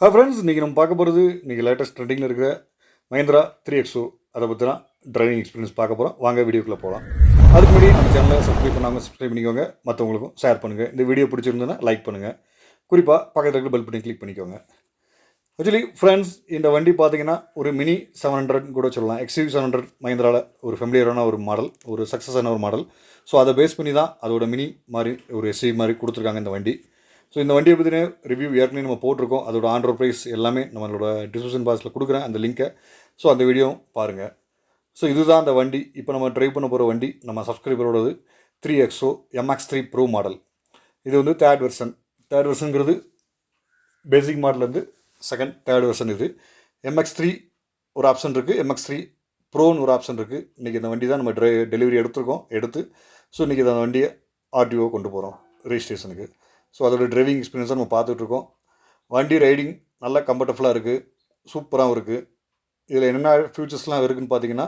Hi friends இன்றைக்கி நம்ம பார்க்க போகிறது இன்றைக்கி லேட்டஸ்ட் ட்ரெண்டிங்கில் இருக்கிற மஹேந்திரா த்ரீ எக்ஸோ அதை பற்றினா ட்ரைவிங் எக்ஸ்பீரியன்ஸ் பார்க்க போகிறோம் வாங்க வீடியோக்குள்ளே போகலாம் அதுக்கு முன்னாடி நம்ம சேனலை சப்ஸ்கிரைப் பண்ணாமல் சப்ஸ்கிரைப் பண்ணிக்கோங்க. மற்றவங்களுக்கும் ஷேர் பண்ணுங்கள் இந்த வீடியோ பிடிச்சிருந்ததுன்னா லைக் பண்ணுங்கள் குறிப்பாக பக்கத்தில் இருக்கிற பெல் பண்ணி கிளிக் பண்ணிக்கோங்க. ஆக்சுவலி ஃப்ரெண்ட்ஸ் இந்த வண்டி பார்த்தீங்கன்னா ஒரு மினி செவன் ஹண்ட்ரட் கூட சொல்லலாம். எக்ஸ்யூ செவன் ஹண்ட்ரட் மஹிந்திராவில் ஒரு ஃபெமிலியரான ஒரு மாடல் ஒரு சக்ஸஸான ஒரு மாடல் ஸோ அதை பேஸ் பண்ணி தான் அதோட மினி மாதிரி ஒரு எஸ்யூ மாதிரி கொடுத்துருக்காங்க இந்த வண்டி. ஸோ இந்த வண்டியை பற்றின ரிவ்யூ ஏற்கனவே நம்ம போட்டிருக்கோம். அதோட ஆண்ட்ரோ ப்ரைஸ் எல்லாமே நம்மளோட டிஸ்கிரிப்ஷன் பாக்ஸில் கொடுக்குறேன். அந்த லிங்க்கை ஸோ அந்த வீடியோ பாருங்கள் ஸோ இதுதான் அந்த வண்டி. இப்போ நம்ம ட்ரைவ் பண்ண போகிற வண்டி நம்ம சப்ஸ்கிரைபரோடது three XO MX three pro model இது வந்து தேர்ட் வெர்ஷன் தேர்ட் வெர்ஷனுங்கிறது பேசிக் மாடல்லேருந்து செகண்ட் தேர்ட் வெர்ஷன் இது. எம்எக்ஸ் த்ரீ ஒரு ஆப்ஷன் இருக்குது எம்எக்ஸ் த்ரீ ப்ரோன்னு ஒரு ஆப்ஷன் இருக்குது இன்றைக்கி இந்த வண்டி தான் நம்ம ட்ரை டெலிவரி எடுத்திருக்கோம். எடுத்து ஸோ இன்றைக்கி அந்த வண்டியை ஆர்டிஓ கொண்டு போகிறோம் ரெஜிஸ்ட்ரேஷனுக்கு ஸோ அதோட டிரைவிங் எக்ஸ்பீரியன்ஸாக நம்ம பார்த்துட்ருக்கோம். வண்டி ரைடிங் நல்லா கம்ஃபர்டபுளாக இருக்குது சூப்பராகவும் இருக்குது இதில் என்னென்ன ஃபியூச்சர்ஸ்லாம் இருக்குதுன்னு பார்த்தீங்கன்னா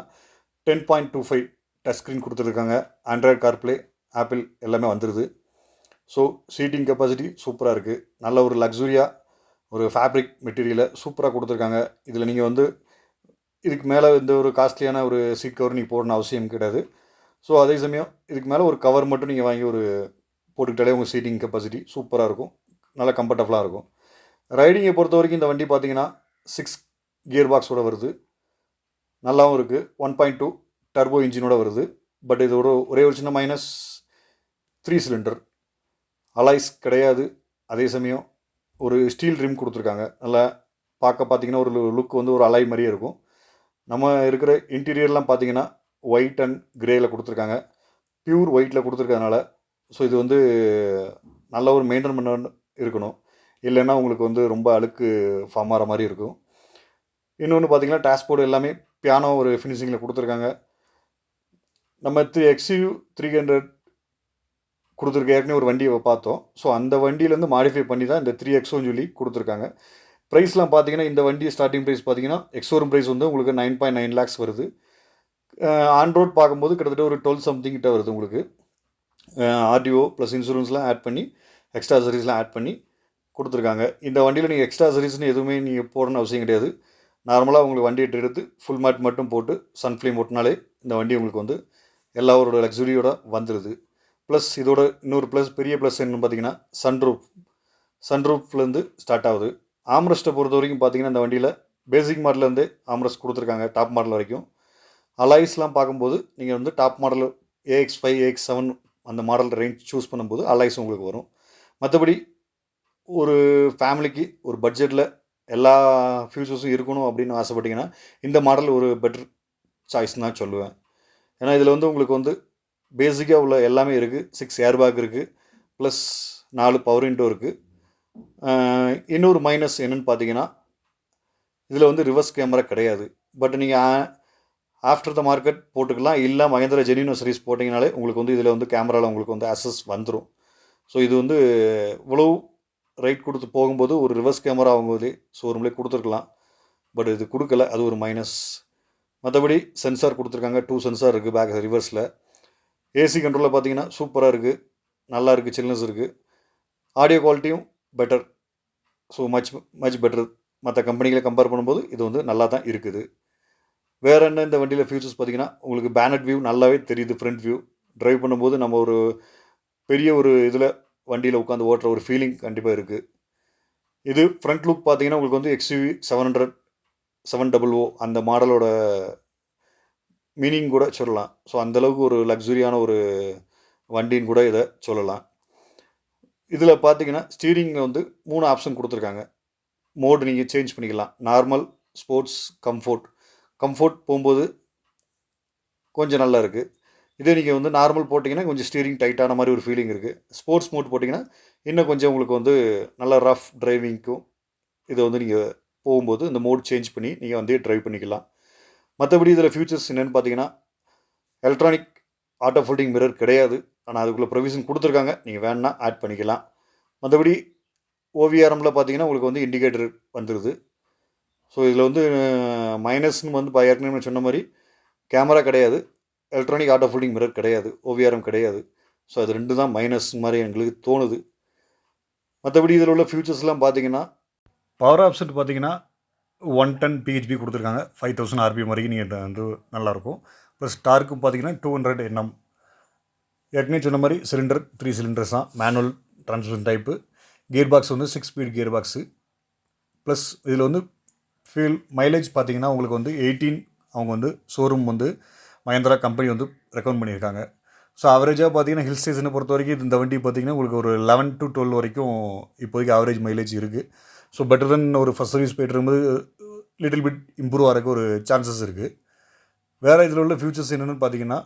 ten point two five touch screen கொடுத்துருக்காங்க. ஆண்ட்ராய்ட் கார்ப்ளே ஆப்பிள் எல்லாமே வந்துடுது ஸோ சீட்டிங் கெப்பாசிட்டி சூப்பராக இருக்குது நல்ல ஒரு லக்ஸுரியாக ஒரு ஃபேப்ரிக் மெட்டீரியலை சூப்பராக கொடுத்துருக்காங்க. இதில் நீங்கள் வந்து இதுக்கு மேலே எந்த ஒரு காஸ்ட்லியான ஒரு சீட் கவர் நீங்கள் போடணும் அவசியம் கிடையாது. ஸோ அதே சமயம் இதுக்கு மேலே ஒரு கவர் மட்டும் நீங்கள் வாங்கி ஒரு போட்டுக்கிட்டாலே உங்கள் சீட்டிங் கெப்பாசிட்டி சூப்பராக இருக்கும். நல்லா கம்ஃபர்டபுளாக இருக்கும். ரைடிங்கை பொறுத்த வரைக்கும் இந்த வண்டி பார்த்தீங்கன்னா சிக்ஸ் கியர் பாக்ஸோட வருது. நல்லாவும் இருக்குது ஒன் பாயிண்ட் டூ டர்போ இன்ஜினோட வருது. பட் இதோட ஒரே ஒரு சின்ன மைனஸ் த்ரீ சிலிண்டர் அலாய்ஸ் கிடையாது. அதே சமயம் ஒரு ஸ்டீல் ரிம் கொடுத்துருக்காங்க. நல்லா பார்க்க பார்த்தீங்கன்னா ஒரு லுக் வந்து ஒரு அலாய் மாதிரியே இருக்கும். நம்ம இருக்கிற இன்டீரியர்லாம் பார்த்தீங்கன்னா ஒயிட் அண்ட் கிரேயில் கொடுத்துருக்காங்க. ப்யூர் ஒயிட்டில் கொடுத்துருக்கறதுனால ஸோ இது வந்து நல்ல ஒரு மெயின்டைன் பண்ண இருக்கணும். இல்லைன்னா உங்களுக்கு வந்து ரொம்ப அழுக்கு ஃபார்ம் ஆகிற மாதிரி இருக்கும். இன்னொன்று பார்த்தீங்கன்னா டேஷ்போர்டு எல்லாமே பியானோ ஒரு ஃபினிஷிங்கில் கொடுத்துருக்காங்க. நம்ம த்ரீ எக்ஸ்யூ த்ரீ ஹண்ட்ரட் கொடுத்துருக்க ஏற்கனவே ஒரு வண்டியை பார்த்தோம். ஸோ அந்த வண்டியிலேருந்து மாடிஃபை பண்ணி தான் இந்த த்ரீ எக்ஸோன்னு சொல்லி கொடுத்துருக்காங்க. ப்ரைஸ்லாம் பார்த்தீங்கன்னா இந்த வண்டி ஸ்டார்டிங் ப்ரைஸ் பார்த்தீங்கன்னா எக்ஸோரும் ப்ரைஸ் வந்து உங்களுக்கு நைன் பாயிண்ட் நைன் லேக்ஸ் வருது. ஆன் ரோட் பார்க்கும்போது கிட்டத்தட்ட ஒரு டுவெல் சம்திங் கிட்ட வருது உங்களுக்கு. ஆர்டிஓ ப்ளஸ் இன்சூரன்ஸ்லாம் ஆட் பண்ணி எக்ஸ்ட்ரா சர்வீஸ்லாம் ஆட் பண்ணி கொடுத்துருக்காங்க. இந்த வண்டியில் நீங்கள் எக்ஸ்ட்ரா சர்வீஸ்னு எதுவுமே நீங்கள் போடணும்னு அவசியம் கிடையாது. நார்மலாக உங்களுக்கு வண்டி எடுத்து ஃபுல் மேட் மட்டும் போட்டு சன்ஃப்ளேம் ஓட்டினாலே இந்த வண்டி உங்களுக்கு வந்து எல்லாரோட லக்ஸுரியோட வந்துடுது ப்ளஸ் இதோட இன்னொரு ப்ளஸ் பெரிய ப்ளஸ் என்னன்னு பார்த்தீங்கன்னா சன்ரூப் சன்ரூப்லேருந்து ஸ்டார்ட் ஆகுது. ஆம்ரஸ்ட்டை பொறுத்த வரைக்கும் பார்த்தீங்கன்னா இந்த வண்டியில் பேசிக் மாடல்லேருந்து ஆம்ரஸ்ட் கொடுத்துருக்காங்க டாப் மாடல் வரைக்கும். அலாய்ஸ்லாம் பார்க்கும்போது நீங்கள் வந்து top model AX five AX seven அந்த மாடல் ரேஞ்ச் சூஸ் பண்ணும்போது அலைஸ் உங்களுக்கு வரும். மற்றபடி ஒரு ஃபேமிலிக்கு ஒரு பட்ஜெட்டில் எல்லா ஃபியூச்சர்ஸும் இருக்கணும் அப்படின்னு ஆசைப்பட்டீங்கன்னா இந்த மாடல் ஒரு பெட்டர் சாய்ஸ் தான் சொல்லுவேன். ஏன்னா இதில் வந்து உங்களுக்கு வந்து பேசிக்காக உள்ள எல்லாமே இருக்குது சிக்ஸ் ஏர் பேக் இருக்குது ப்ளஸ் நாலு பவர் இன்டோ இருக்குது இன்னொரு மைனஸ் என்னென்னு பார்த்தீங்கன்னா இதில் வந்து ரிவர்ஸ் கேமரா கிடையாது. பட் நீங்கள் ஆஃப்டர் த மார்க்கெட் போட்டுக்கலாம். இல்லை மகேந்திரா ஜெனினோ சர்வீஸ் போட்டிங்கனாலே உங்களுக்கு வந்து இதில் வந்து கேமராவில் உங்களுக்கு வந்து அசஸ் வந்துடும் ஸோ இது வந்து இவ்வளோ ரைட் கொடுத்து போகும்போது ஒரு ரிவர்ஸ் கேமரா அவங்க ஷோரூம்லேயே கொடுத்துருக்கலாம். பட் இது கொடுக்கல. அது ஒரு மைனஸ் மற்றபடி சென்சார் கொடுத்துருக்காங்க. டூ சென்சார் இருக்குது பேக் ரிவர்ஸில் ஏசி கண்ட்ரோலில் பார்த்தீங்கன்னா சூப்பராக இருக்குது நல்லா இருக்குது சில்னஸ் இருக்குது ஆடியோ குவாலிட்டியும் better so much much better மற்ற கம்பெனிகளை கம்பேர் பண்ணும்போது இது வந்து நல்லா தான் இருக்குது. வேறு என்ன இந்த வண்டியில் ஃபியூச்சர்ஸ் பார்த்தீங்கன்னா உங்களுக்கு பேனட் வியூ நல்லாவே தெரியுது ஃப்ரண்ட் வியூ ட்ரைவ் பண்ணும்போது நம்ம ஒரு பெரிய ஒரு இதில் வண்டியில் உட்காந்து ஓட்டுற ஒரு ஃபீலிங் கண்டிப்பாக இருக்குது இது ஃப்ரண்ட் லுக் பார்த்தீங்கன்னா உங்களுக்கு வந்து XUV seven hundred seven double O அந்த மாடலோட மீனிங் கூட சொல்லலாம். ஸோ அந்தளவுக்கு ஒரு லக்ஸுரியான ஒரு வண்டின்னு கூட இதை சொல்லலாம். இதில் பார்த்தீங்கன்னா ஸ்டீரிங் வந்து மூணு ஆப்ஷன் கொடுத்துருக்காங்க. மோடு நீங்கள் சேஞ்ச் பண்ணிக்கலாம். நார்மல் ஸ்போர்ட்ஸ் கம்ஃபோர்ட் கம்ஃபோர்ட் போகும்போது கொஞ்சம் நல்லா இருக்குது இதே நீங்கள் வந்து நார்மல் போட்டிங்கன்னா கொஞ்சம் ஸ்டீரிங் டைட்டான மாதிரி ஒரு ஃபீலிங் இருக்குது ஸ்போர்ட்ஸ் மோட் போட்டிங்கன்னா இன்னும் கொஞ்சம் உங்களுக்கு வந்து நல்லா ரஃப் டிரைவிங்க்கும் இதை வந்து நீங்கள் போகும்போது இந்த மோட் சேஞ்ச் பண்ணி நீங்கள் வந்து ட்ரைவ் பண்ணிக்கலாம். மற்றபடி இதில் ஃபியூச்சர்ஸ் என்னென்னு பார்த்தீங்கன்னா எலக்ட்ரானிக் ஆட்டோ ஃபோல்டிங் மிரர் கிடையாது. ஆனால் அதுக்குள்ளே ப்ரொவிஷன் கொடுத்துருக்காங்க. நீங்கள் வேணால் ஆட் பண்ணிக்கலாம். மற்றபடி ஓவிஆர்எம்மில் பார்த்தீங்கன்னா உங்களுக்கு வந்து இண்டிகேட்டர் வந்துடுது ஸோ இதில் வந்து மைனஸ்னு வந்து பா ஏற்கனவே சொன்ன மாதிரி கேமரா கிடையாது. எலக்ட்ரானிக் ஆட்டோ ஃபோல்டிங் மிரர் கிடையாது. ஓவிஆர்எம் கிடையாது. ஸோ அது ரெண்டு தான் மைனஸ் மாதிரி எங்களுக்கு தோணுது. மற்றபடி இதில் உள்ள ஃபியூச்சர்ஸ்லாம் பார்த்தீங்கன்னா பவர் ஆப்செட் பார்த்தீங்கன்னா ஒன் டென் பிஹெச்பி கொடுத்துருக்காங்க. ஃபைவ் தௌசண்ட் ஆர்பிஎம் வரைக்கும் நீங்கள் வந்து நல்லாயிருக்கும் ப்ளஸ் டார்க்கும் பார்த்தீங்கன்னா டூ ஹண்ட்ரட் என்எம் ஏற்கனவே சொன்ன மாதிரி சிலிண்டர் த்ரீ சிலிண்டர்ஸ் தான். Manual transmission type gear box வந்து six speed gear box plus இதில் வந்து ஃபியூல் மைலேஜ் பார்த்தீங்கன்னா உங்களுக்கு வந்து எயிட்டீன் அவங்க வந்து ஷோரூம் வந்து மஹேந்திரா கம்பெனி வந்து ரெக்கமெண்ட் பண்ணியிருக்காங்க. ஸோ அவரேஜாக பார்த்தீங்கன்னா ஹில் ஸ்டேஷனை பொறுத்த வரைக்கும் இந்த வண்டி பார்த்தீங்கன்னா உங்களுக்கு ஒரு லெவன் டு டுவெல் வரைக்கும் இப்போதைக்கு ஆவரேஜ் மைலேஜ் இருக்குது ஸோ பெட்டர் தென் ஒரு ஃபஸ்ட் சர்வீஸ் போய்ட்டு இருக்கும்போது லிட்டில் பிட் இம்ப்ரூவ் ஆகிறதுக்கு ஒரு சான்சஸ் இருக்குது வேறு இதில் உள்ள ஃபியூச்சர்ஸ் என்னென்னு பார்த்தீங்கன்னா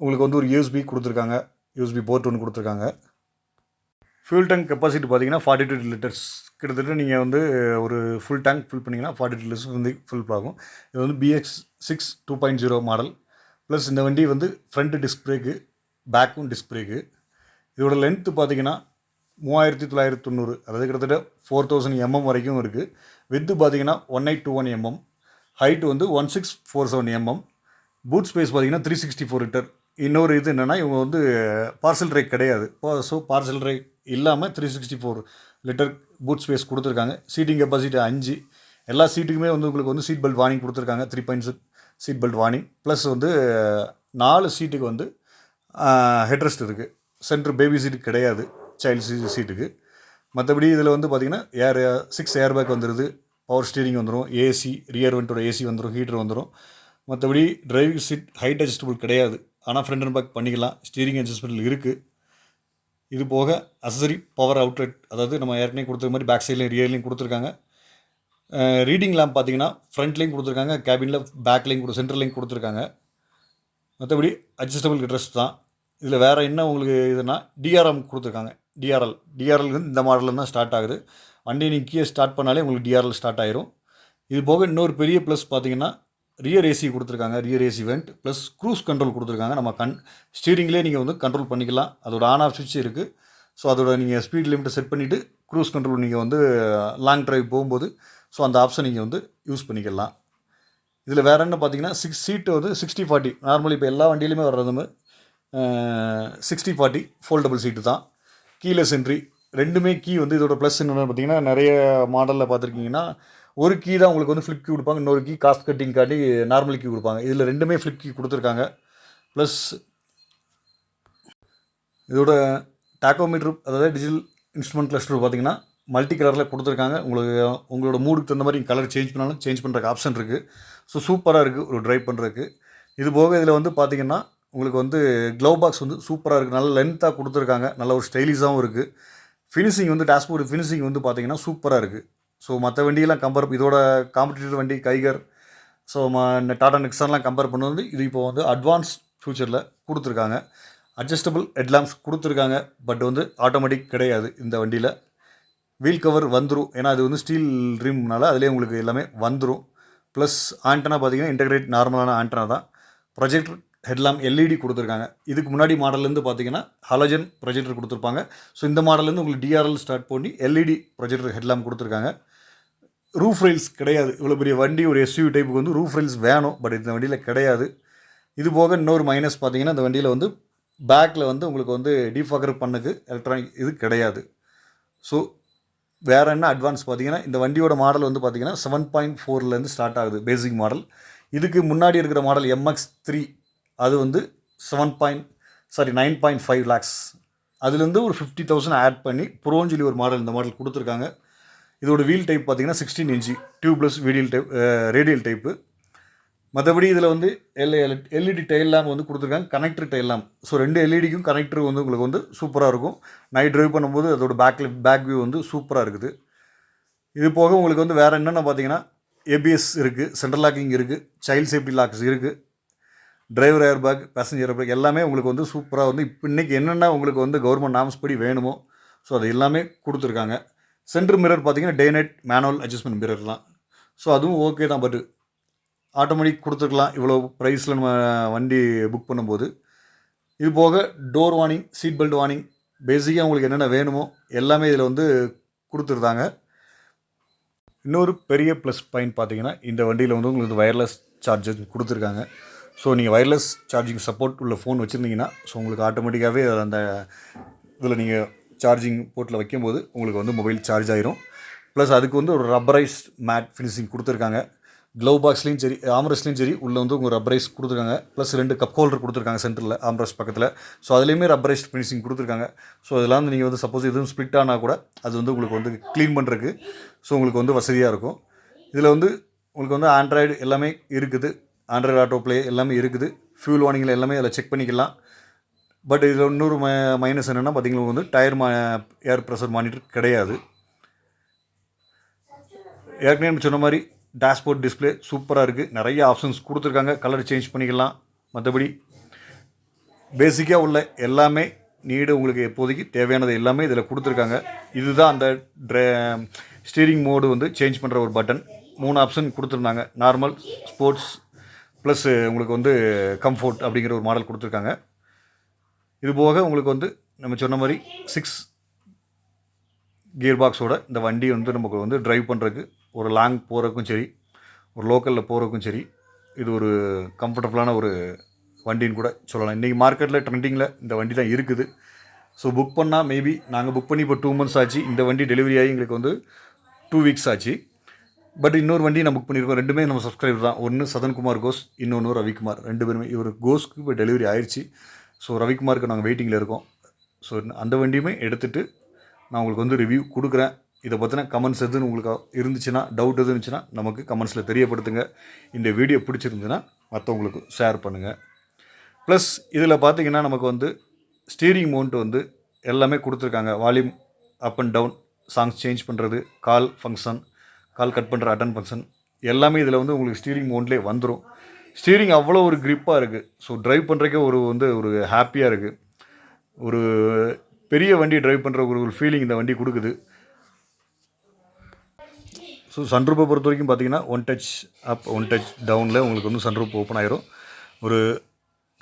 உங்களுக்கு வந்து ஒரு யூஎஸ்பி கொடுத்துருக்காங்க. யூஎஸ்பி போர்ட் ஒன்று கொடுத்துருக்காங்க. ஃபியூல் டேங்க் கெப்பாசிட்டி பார்த்தீங்கன்னா ஃபார்ட்டி டூ லிட்டர்ஸ் கிட்டத்தட்ட நீங்கள் வந்து ஒரு ஃபுல் டேங்க் ஃபில் பண்ணிங்கன்னா ஃபார்ட்டி டூ லிட்டர்ஸ் வந்து ஃபில் ஆகும். இது வந்து BX six two point zero model plus இந்த வண்டி வந்து ஃப்ரண்ட்டு டிஸ்க் பிரேக்கு பேக்கும் டிஸ்க் பிரேக்கு இதோட லென்த்து பார்த்தீங்கன்னா மூவாயிரத்தி தொள்ளாயிரத்தி தொண்ணூறு அதாவது கிட்டத்தட்ட ஃபோர் தௌசண்ட் எம்எம் வரைக்கும் இருக்குது வித்து பார்த்தீங்கன்னா one eight two one MM height வந்து one six four seven MM boot space பார்த்தீங்கன்னா த்ரீ சிக்ஸ்டி ஃபோர் லிட்டர் இன்னொரு இது என்னென்னா இவங்க வந்து பார்சல் ரேக் கிடையாது. ஸோ பார்சல் ரேக் இல்லாமல் three sixty four litre boot space கொடுத்துருக்காங்க. சீட்டிங் கெப்பாசிட்டி அஞ்சு. எல்லா சீட்டுக்குமே வந்து உங்களுக்கு வந்து சீட் பெல்ட் வார்னிங் கொடுத்துருக்காங்க. Three point seat belt warning plus வந்து நாலு சீட்டுக்கு வந்து ஹெட்ரெஸ்ட் இருக்குது சென்ட்ரு பேபி சீட்டு கிடையாது. சைல்டு சீ சீட்டுக்கு மற்றபடி இதில் வந்து பார்த்திங்கன்னா ஏர் சிக்ஸ் ஏர் பேக் வந்துடுது பவர் ஸ்டீரிங் வந்துடும் ஏசி ரியர் வெண்டோட ஏசி வந்துடும் ஹீட்டர் வந்துடும் மற்றபடி டிரைவிங் சீட் ஹைட் அட்ஜஸ்டபுள் கிடையாது. ஆனால் ஃப்ரண்ட் அண்ட் பேக் பண்ணிக்கலாம். ஸ்டீரிங் அட்ஜஸ்ட்மெண்ட் இருக்குது இது போக அசசரி பவர் அவுட்லெட் அதாவது நம்ம ஏற்கனவே கொடுத்துருக்க மாதிரி பேக் சைட்லேயும் ரியர்லையும் கொடுத்துருக்காங்க. ரீடிங் லேம்ப் பார்த்தீங்கன்னா ஃப்ரண்ட்லேயும் கொடுத்துருக்காங்க கேபினில் பேக்லேயும் கொடு சென்டர்லேயும் கொடுத்துருக்காங்க. மற்றபடி அட்ஜஸ்டபிள் ட்ரெஸ் தான். இதில் வேறு என்ன உங்களுக்கு இதுனா டிஆர்எம் கொடுத்துருக்காங்க டிஆர்எல் டிஆர்எல் வந்து இந்த மாடலில் தான் ஸ்டார்ட் ஆகுது. வண்டி நீங்கள் கீழே ஸ்டார்ட் பண்ணாலே உங்களுக்கு டிஆர்எல் ஸ்டார்ட் ஆயிரும். இது போக இன்னொரு பெரிய ப்ளஸ் பார்த்தீங்கன்னா ரியர் ஏசி கொடுத்துருக்காங்க rear AC vent plus cruise control கொடுத்துருக்காங்க. நம்ம கண் ஸ்டீரிங்லேயே நீங்கள் வந்து கண்ட்ரோல் பண்ணிக்கலாம். அதோட ஆன் ஆஃப் சுவிட்ச் இருக்குது ஸோ அதோட நீங்கள் ஸ்பீட் லிமிட்டை செட் பண்ணிவிட்டு க்ரூஸ் கண்ட்ரோல் நீங்கள் வந்து லாங் ட்ரைவ் போகும்போது ஸோ அந்த ஆப்ஷன் நீங்கள் வந்து யூஸ் பண்ணிக்கலாம். இதில் வேறு என்ன பார்த்தீங்கன்னா சிக்ஸ் சீட்டு வந்து சிக்ஸ்டி ஃபார்ட்டி நார்மலி இப்போ எல்லா வண்டியிலுமே வர்றது சிக்ஸ்டி ஃபார்ட்டி ஃபோல்டபுள் சீட்டு தான். கீழே சென்ட்ரி ரெண்டுமே கீ வந்து இதோட ப்ளஸ் என்னென்னு பார்த்தீங்கன்னா நிறைய மாடலில் பார்த்துருக்கீங்கன்னா ஒரு கீ தான் உங்களுக்கு வந்து ஃப்ளிப் கீ கொடுப்பாங்க இன்னொரு கீ காஸ்ட் கட்டிங் காட்டி நார்மல் கீ கொடுப்பாங்க. இதில் ரெண்டுமே ஃப்ளிப் கீ கொடுத்துருக்காங்க. ப்ளஸ் இதோட டாக்கோமீட்ரு அதாவது டிஜிட்டல் இன்ஸ்ட்ருமெண்ட் கிளஸ்டர் பார்த்தீங்கன்னா மல்டி கலரில் கொடுத்துருக்காங்க. உங்களுக்கு உங்களோட மூடுக்கு தகுந்த மாதிரி கலர் சேஞ்ச் பண்ணாலும் சேஞ்ச் பண்ணுறக்கு ஆப்ஷன் இருக்குது ஸோ சூப்பராக இருக்குது ஒரு ட்ரைவ் பண்ணுறதுக்கு இது போக இதில் வந்து பார்த்தீங்கன்னா உங்களுக்கு வந்து க்ளவ் பாக்ஸ் வந்து சூப்பராக இருக்குது நல்ல லென்த்தாக கொடுத்துருக்காங்க. நல்ல ஒரு ஸ்டைலிஷாகவும் இருக்குது ஃபினிஷிங் வந்து டேஷ்போர்டு ஃபினிஷிங் வந்து பார்த்திங்கன்னா சூப்பராக இருக்குது ஸோ மற்ற வண்டியெல்லாம் கம்பேர் இதோட காம்படிட்டிவ் வண்டி கைகர் ஸோ ம டாடா நெக்ஸான்லாம் கம்பேர் பண்ணுவது இது இப்போ வந்து அட்வான்ஸ் ஃபியூச்சரில் கொடுத்துருக்காங்க. அட்ஜஸ்டபிள் ஹெட்லாம்ப்ஸ் கொடுத்துருக்காங்க பட் வந்து ஆட்டோமேட்டிக் கிடையாது இந்த வண்டியில். வீல் கவர் வந்துடும் ஏன்னா அது வந்து ஸ்டீல் ரிம்னால அதிலே உங்களுக்கு எல்லாமே வந்துடும் ப்ளஸ் ஆண்டனா பார்த்தீங்கன்னா இன்டகிரேட் நார்மலான ஆண்டனா தான். ப்ரொஜெக்டர் ஹெட்லாம் எல்இடி கொடுத்துருக்காங்க. இதுக்கு முன்னாடி மாடல்லேருந்து பார்த்தீங்கன்னா ஹலஜன் ப்ரொஜெக்டர் கொடுத்துருப்பாங்க. ஸோ இந்த மாடல்லேருந்து உங்களுக்கு டிஆர்எல் ஸ்டார்ட் பண்ணி எல்இடி ப்ரொஜெக்டர் ஹெட்லாம் கொடுத்துருக்காங்க. ரூஃப் ரைல்ஸ் கிடையாது. இவ்வளோ பெரிய வண்டி ஒரு எஸ்யூ டைப்புக்கு வந்து ரூஃப் ரைல்ஸ் வேணும். பட் இந்த வண்டியில் கிடையாது. இது போக இன்னொரு மைனஸ் பார்த்தீங்கன்னா இந்த வண்டியில் வந்து பேக்கில் வந்து உங்களுக்கு வந்து டீஃபாக்கர் பண்ணுக்கு எலக்ட்ரானிக் இது கிடையாது. ஸோ வேறு என்ன அட்வான்ஸ் பார்த்தீங்கன்னா இந்த வண்டியோட மாடல் வந்து பார்த்தீங்கன்னா செவன் பாயிண்ட் ஃபோர்லேருந்து ஸ்டார்ட் ஆகுது பேசிக் மாடல் இதுக்கு முன்னாடி இருக்கிற மாடல் எம்எக்ஸ் த்ரீ அது வந்து seven point sorry nine point five lakhs அதுலேருந்து ஒரு ஃபிஃப்டி தௌசண்ட் ஆட் பண்ணி ப்ரோன்னு சொல்லி ஒரு மாடல் இந்த மாடல் கொடுத்துருக்காங்க. இதோட வீல் டைப் பார்த்தீங்கன்னா sixteen inch tubeless radial type radial type மற்றபடி இதில் வந்து எல் எல்இடி டைல் வந்து கொடுத்துருக்காங்க. கனெக்டர் டைல்லாம் ஸோ ரெண்டு எல்இடிக்கும் கனெக்டர் வந்து உங்களுக்கு வந்து சூப்பராக இருக்கும். நைட் ட்ரைவ் பண்ணும்போது அதோட பேக்கில் பேக் வியூ வந்து சூப்பராக இருக்குது. இது போக உங்களுக்கு வந்து வேறு என்னென்ன பார்த்தீங்கன்னா ஏபிஎஸ் இருக்குது சென்ட்ரல் லாக்கிங் இருக்குது சைல்டு சேஃப்டி லாக்ஸ் இருக்குது driver air bag passenger air bag எல்லாமே உங்களுக்கு வந்து சூப்பராக வந்து இப்போ இன்றைக்கி என்னென்ன உங்களுக்கு வந்து கவர்மெண்ட் நாம்ஸ் படி வேணுமோ ஸோ அது எல்லாமே கொடுத்துருக்காங்க. சென்ட்ரு மிரர் பார்த்தீங்கன்னா day night manual adjustment mirror தான். ஸோ அதுவும் ஓகே தான் பட் ஆட்டோமேட்டிக் கொடுத்துருக்கலாம். இவ்வளோ ப்ரைஸில் நம்ம வண்டி புக் பண்ணும்போது. இது போக door warning seat belt warning பேசிக்காக உங்களுக்கு என்னென்ன வேணுமோ எல்லாமே இதில் வந்து கொடுத்துருந்தாங்க. இன்னொரு பெரிய ப்ளஸ் பாயிண்ட் பார்த்தீங்கன்னா இந்த வண்டியில் வந்து உங்களுக்கு வயர்லெஸ் சார்ஜர் கொடுத்துருக்காங்க. ஸோ நீங்கள் வயர்லெஸ் சார்ஜிங் சப்போர்ட் உள்ள ஃபோன் வச்சுருந்தீங்கன்னா ஸோ உங்களுக்கு ஆட்டோமேட்டிக்காகவே அந்த இதில் நீங்கள் சார்ஜிங் போர்ட்டில் வைக்கும்போது உங்களுக்கு வந்து மொபைல் சார்ஜ் ஆயிரும். ப்ளஸ் அதுக்கு வந்து ஒரு ரப்பரைஸ்ட் மேட் ஃபினிஷிங் கொடுத்துருக்காங்க. க்ளவ் பாக்ஸ்லேயும் சரி ஆம்ரஸ்லேயும் சரி உள்ளே வந்து உங்கள் ரப்பரைஸ் கொடுத்துருக்காங்க. ப்ளஸ் ரெண்டு கப் ஹோல்டர் கொடுத்துருக்காங்க சென்டரில் ஆம்ரஸ் பக்கத்தில். ஸோ அதுலேயுமே ரப்பரைஸ் ஃபினிஷிங் கொடுத்துருக்காங்க. ஸோ அதெல்லாம் வந்து நீங்கள் வந்து சப்போஸ் எதுவும் ஸ்ப்ளிட் ஆனால் கூட அது வந்து உங்களுக்கு வந்து க்ளீன் பண்ணுறதுக்கு ஸோ உங்களுக்கு வந்து வசதியாக இருக்கும். இதில் வந்து உங்களுக்கு வந்து ஆண்ட்ராய்டு எல்லாமே இருக்குது. ஆண்ட்ராய்டு ஆட்டோ ப்ளே எல்லாமே இருக்குது. ஃபியூல் வார்னிங்கில் எல்லாமே அதில் செக் பண்ணிக்கலாம். பட் இதில் இன்னொரு ம மைனஸ் என்னென்னா பார்த்தீங்கன்னா வந்து டயர் மா ஏர் ப்ரெஷர் மானிட்டர் கிடையாது. ஏற்கனவே சொன்ன மாதிரி டேஷ்போர்ட் டிஸ்பிளே சூப்பராக இருக்குது நிறைய ஆப்ஷன்ஸ் கொடுத்துருக்காங்க. கலர் சேஞ்ச் பண்ணிக்கலாம். மற்றபடி பேசிக்காக உள்ள எல்லாமே நீடு உங்களுக்கு எப்போதைக்கு தேவையானது எல்லாமே இதில் கொடுத்துருக்காங்க. இதுதான் அந்த ட்ரே ஸ்டீரிங் மோடு வந்து சேஞ்ச் பண்ணுற ஒரு பட்டன் மூணு ஆப்ஷன் கொடுத்துருந்தாங்க. நார்மல் ஸ்போர்ட்ஸ் ப்ளஸ் உங்களுக்கு வந்து கம்ஃபோர்ட் அப்படிங்கிற ஒரு மாடல் கொடுத்துருக்காங்க. இது போக உங்களுக்கு வந்து நம்ம சொன்ன மாதிரி சிக்ஸ் கியர் பாக்ஸோட இந்த வண்டி வந்து நமக்கு வந்து ட்ரைவ் பண்ணுறதுக்கு ஒரு லாங் போகிறதுக்கும் சரி ஒரு லோக்கலில் போகிறதுக்கும் சரி இது ஒரு கம்ஃபர்டபுளான ஒரு வண்டின்னு கூட சொல்லலாம். இன்றைக்கி மார்க்கெட்டில் ட்ரெண்டிங்கில் இந்த வண்டி தான் இருக்குது. ஸோ புக் பண்ணால் மேபி நாங்கள் புக் பண்ணி இப்போ டூ மந்த்ஸ் ஆச்சு. இந்த வண்டி டெலிவரி ஆகி எங்களுக்கு வந்து டூ வீக்ஸ் ஆச்சு. பட் இன்னொரு வண்டி நான் புக் பண்ணியிருக்கோம். ரெண்டுமே நம்ம சப்ஸ்கிரைபர் தான். ஒன்று சதன்குமார் கோஸ் இன்னொன்று ரவிக்குமார். ரெண்டு பேருமே இவர் கோஸ்க்கு இப்போ டெலிவரி ஆயிடுச்சு ஸோ ரவிக்குமாருக்கு நாங்கள் வெயிட்டிங்கில் இருக்கோம். ஸோ அந்த வண்டியுமே எடுத்துகிட்டு நான் உங்களுக்கு வந்து ரிவ்யூ கொடுக்குறேன். இதை பற்றின கமெண்ட்ஸ் எதுன்னு உங்களுக்கு இருந்துச்சுன்னா டவுட் எதுவும் இருந்துச்சுன்னா நமக்கு கமெண்ட்ஸில் தெரியப்படுத்துங்க. இந்த வீடியோ பிடிச்சிருந்துன்னா மற்றவங்களுக்கு ஷேர் பண்ணுங்கள் ப்ளஸ் இதில் பார்த்தீங்கன்னா நமக்கு வந்து ஸ்டீரிங் மவுண்ட் வந்து எல்லாமே கொடுத்துருக்காங்க. Volume up and down songs change பண்ணுறது கால் ஃபங்க்ஷன் கால் கட் பண்ணுற அட்டன் ஃபங்க்ஷன் எல்லாமே இதில் வந்து உங்களுக்கு ஸ்டீரிங் மவுண்ட்லேயே வந்துடும் ஸ்டீரிங் அவ்வளோ ஒரு க்ரிப்பாக இருக்குது ஸோ ட்ரைவ் பண்ணுறக்கே ஒரு வந்து ஒரு ஹாப்பியாக இருக்குது ஒரு பெரிய வண்டி ட்ரைவ் பண்ணுற ஒரு ஒரு ஃபீலிங் இந்த வண்டி கொடுக்குது. ஸோ சன்ரூப்பை பொறுத்த வரைக்கும் பார்த்தீங்கன்னா one touch up one touch டவுனில் உங்களுக்கு வந்து சன்ரூப் ஓப்பன் ஆயிரும். ஒரு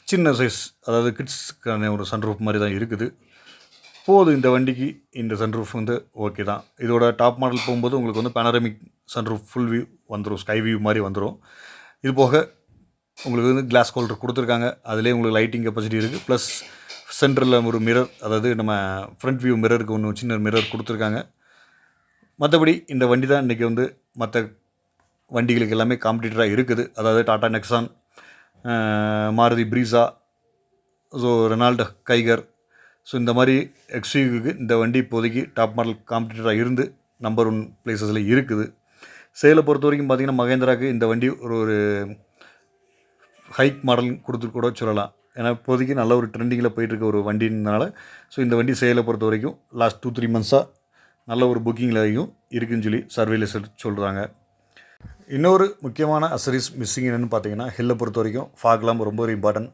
சின்ன சைஸ் அதாவது கிட்ஸ்க்கான ஒரு சன்ரூஃப் மாதிரி தான் இருக்குது. போதும் இந்த வண்டிக்கு இந்த சன்ரூஃப் வந்து ஓகே தான். இதோட டாப் மாடல் போகும்போது உங்களுக்கு வந்து பேனரமிக் சன்ரூஃப் ஃபுல் வியூ வந்துடும் ஸ்கை வியூ மாதிரி வந்துடும் இது போக உங்களுக்கு வந்து கிளாஸ் ஹோல்டர் கொடுத்துருக்காங்க. அதிலே உங்களுக்கு லைட்டிங் கெப்பாசிட்டி இருக்குது ப்ளஸ் சென்டரில் ஒரு மிரர் அதாவது நம்ம ஃப்ரண்ட் வியூ மிரருக்கு ஒன்று சின்ன மிரர் கொடுத்துருக்காங்க. மற்றபடி இந்த வண்டி தான் இன்றைக்கி வந்து மற்ற வண்டிகளுக்கு எல்லாமே காம்படிட்டராக இருக்குது. அதாவது Tata Nexon Maruti Brezza so Renault Kiger so இந்த மாதிரி எக்ஸ்யூவுக்கு இந்த வண்டி இப்போதைக்கு டாப் மாடல் காம்படிட்டராக இருந்து நம்பர் ஒன் பிளேசஸில் இருக்குது. சேலை பொறுத்த வரைக்கும் பார்த்திங்கன்னா மகேந்திராவுக்கு இந்த வண்டி ஒரு ஒரு ஹைக் மாடல் கொடுத்து கூட சொல்லலாம். ஏன்னா இப்போதைக்கு நல்ல ஒரு ட்ரெண்டிங்கில் போயிட்டுருக்க ஒரு வண்டினால ஸோ இந்த வண்டி சேலை பொறுத்த வரைக்கும் லாஸ்ட் டூ த்ரீ மந்த்ஸாக நல்ல ஒரு புக்கிங்லையும் இருக்குன்னு சொல்லி சர்வேல சொல்கிறாங்க இன்னொரு முக்கியமான அசரிஸ் மிஸ்ஸிங் என்னென்னு பார்த்தீங்கன்னா ஹில்லை பொறுத்த வரைக்கும் ஃபாக்லாம் ரொம்ப ஒரு இம்பார்ட்டன்ட்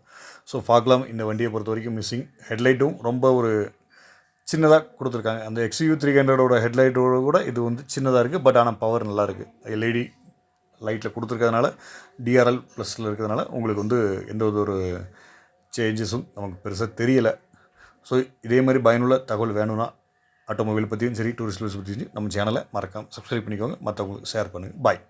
ஸோ ஃபாக்லாம் இந்த வண்டியை பொறுத்த வரைக்கும் மிஸ்ஸிங் ஹெட்லைட்டும் ரொம்ப ஒரு சின்னதாக கொடுத்துருக்காங்க. அந்த எக்ஸ்யூ த்ரீ ஹண்ட்ரடோட ஹெட்லைட்டோட கூட இது வந்து சின்னதாக இருக்குது பட் ஆனால் பவர் நல்லாயிருக்கு எல்இடி லைட்டில் கொடுத்துருக்கிறதுனால டிஆர்எல் ப்ளஸில் இருக்கிறதுனால உங்களுக்கு வந்து எந்த ஒரு சேஞ்சஸும் நமக்கு பெருசாக தெரியலை. ஸோ இதே மாதிரி பயனுள்ள தகவல் வேணும்னா ஆட்டோமொபைல் பற்றியும் சரி டூரிஸ்ட் பற்றியும் நம்ம சேனலை மறக்காமல் சப்ஸ்கிரைப் பண்ணிக்கோங்க. மற்றவங்களுக்கு ஷேர் பண்ணுங்கள் பாய்